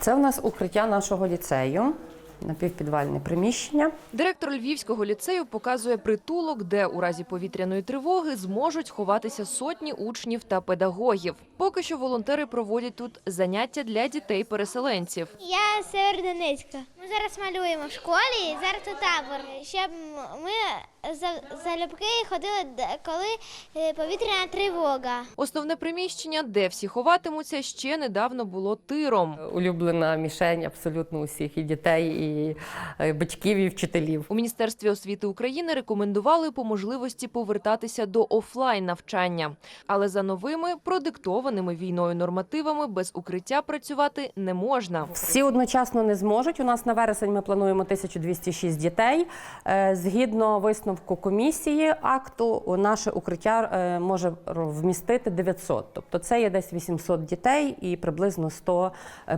Це в нас укриття нашого ліцею, напівпідвальне приміщення. Директор Львівського ліцею показує притулок, де у разі повітряної тривоги зможуть ховатися сотні учнів та педагогів. Поки що волонтери проводять тут заняття для дітей-переселенців. Я з Ми зараз малюємо в школі, і зараз у табор. Щоб ми залюбки ходили, коли е, повітряна тривога. Основне приміщення, де всі ховатимуться, ще недавно було тиром. Улюблена мішень абсолютно усіх і дітей, і е, батьків, і вчителів. У міністерстві освіти України рекомендували по можливості повертатися до офлайн навчання, але за новими продиктованими війною нормативами без укриття працювати не можна. Всі одночасно не зможуть. У нас на вересень ми плануємо 1206 дітей. Е, Згідно висновку комісії акту, наше укриття е, може вмістити 900. Тобто це є десь 800 дітей і приблизно 100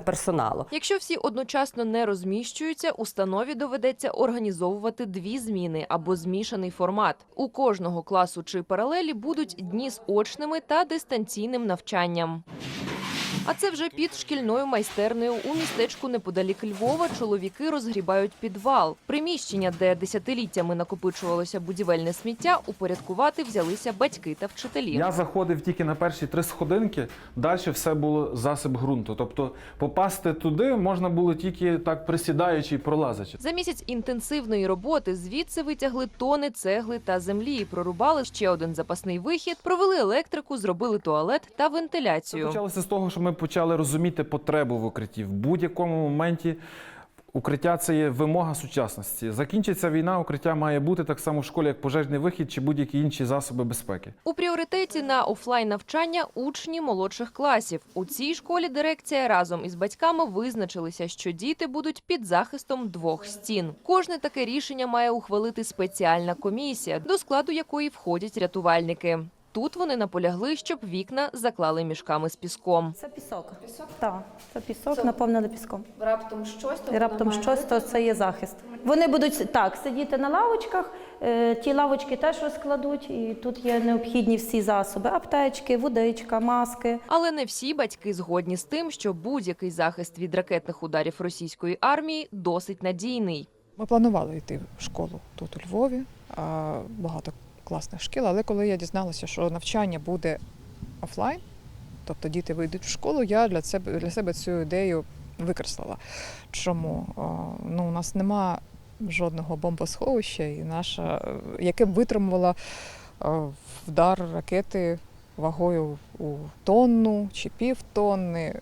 персоналу. Якщо всі одночасно не розміщуються, установі доведеться організовувати дві зміни або змішаний формат. У кожного класу чи паралелі будуть дні з очними та дистанційним навчанням. А це вже під шкільною майстернею у містечку неподалік Львова чоловіки розгрібають підвал. Приміщення, де десятиліттями накопичувалося будівельне сміття, упорядкувати взялися батьки та вчителі. Я заходив тільки на перші три сходинки, далі все було засип ґрунту. Тобто попасти туди можна було тільки так присідаючи і пролазячи. За місяць інтенсивної роботи звідси витягли тони цегли та землі, прорубали ще один запасний вихід, провели електрику, зробили туалет та Це вентиляцію. почалося з того, що ми почали розуміти потребу в укритті. В будь-якому моменті укриття це є вимога сучасності. Закінчиться війна, укриття має бути так само в школі, як пожежний вихід чи будь-які інші засоби безпеки. У пріоритеті на офлайн навчання учні молодших класів. У цій школі дирекція разом із батьками визначилися, що діти будуть під захистом двох стін. Кожне таке рішення має ухвалити спеціальна комісія, до складу якої входять рятувальники. Тут вони наполягли, щоб вікна заклали мішками з піском. Це пісок. Пісок? Так, це пісок наповнений піском. Раптом щось І раптом щось, то це є захист. Вони будуть так сидіти на лавочках, е, ті лавочки теж розкладуть, і тут є необхідні всі засоби: аптечки, водичка, маски. Але не всі батьки згодні з тим, що будь-який захист від ракетних ударів російської армії досить надійний. Ми планували йти в школу тут у Львові, а, багато класних шкіл, але коли я дізналася, що навчання буде офлайн, тобто діти вийдуть в школу, я для себе, для себе цю ідею викреслила. Чому? Ну, у нас нема жодного бомбосховища, і наша, яке б витримувало вдар ракети вагою у тонну чи півтонни.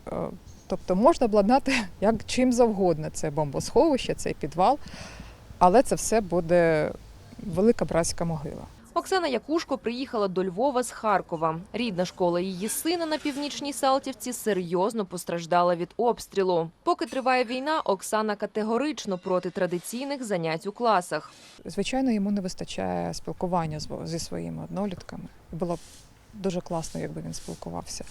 Тобто можна обладнати як чим завгодно. Це бомбосховище, це підвал, але це все буде велика братська могила. Оксана Якушко приїхала до Львова з Харкова. Рідна школа її сина на північній Салтівці серйозно постраждала від обстрілу. Поки триває війна, Оксана категорично проти традиційних занять у класах. Звичайно, йому не вистачає спілкування зі своїми однолітками. Було б дуже класно, якби він спілкувався.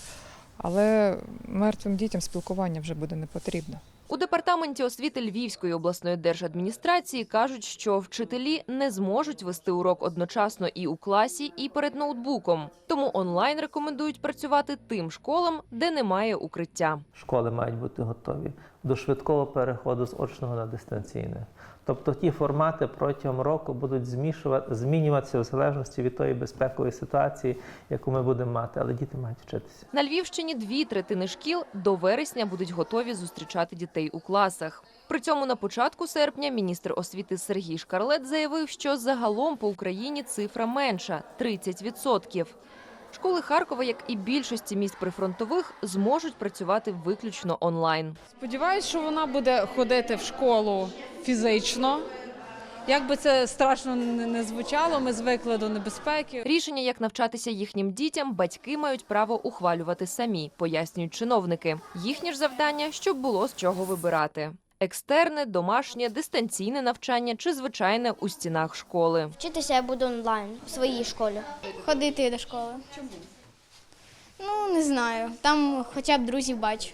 Але мертвим дітям спілкування вже буде не потрібно. У департаменті освіти Львівської обласної держадміністрації кажуть, що вчителі не зможуть вести урок одночасно і у класі, і перед ноутбуком. Тому онлайн рекомендують працювати тим школам, де немає укриття. школи мають бути готові до швидкого переходу з очного на дистанційне. Тобто ті формати протягом року будуть змішувати, змінюватися в залежності від тої безпекової ситуації, яку ми будемо мати, але діти мають вчитися. На Львівщині дві третини шкіл до вересня будуть готові зустрічати дітей у класах. При цьому на початку серпня міністр освіти Сергій Шкарлет заявив, що загалом по Україні цифра менша 30%. Школи Харкова, як і більшості міст прифронтових, зможуть працювати виключно онлайн. Сподіваюсь, що вона буде ходити в школу фізично. Як би це страшно не звучало, ми звикли до небезпеки. Рішення, як навчатися їхнім дітям, батьки мають право ухвалювати самі, пояснюють чиновники. Їхнє ж завдання, щоб було з чого вибирати: екстерне, домашнє, дистанційне навчання чи звичайне у стінах школи. Вчитися я буду онлайн у своїй школі. Ходити до школи. Чому? Ну, не знаю. Там хоча б друзів бачу.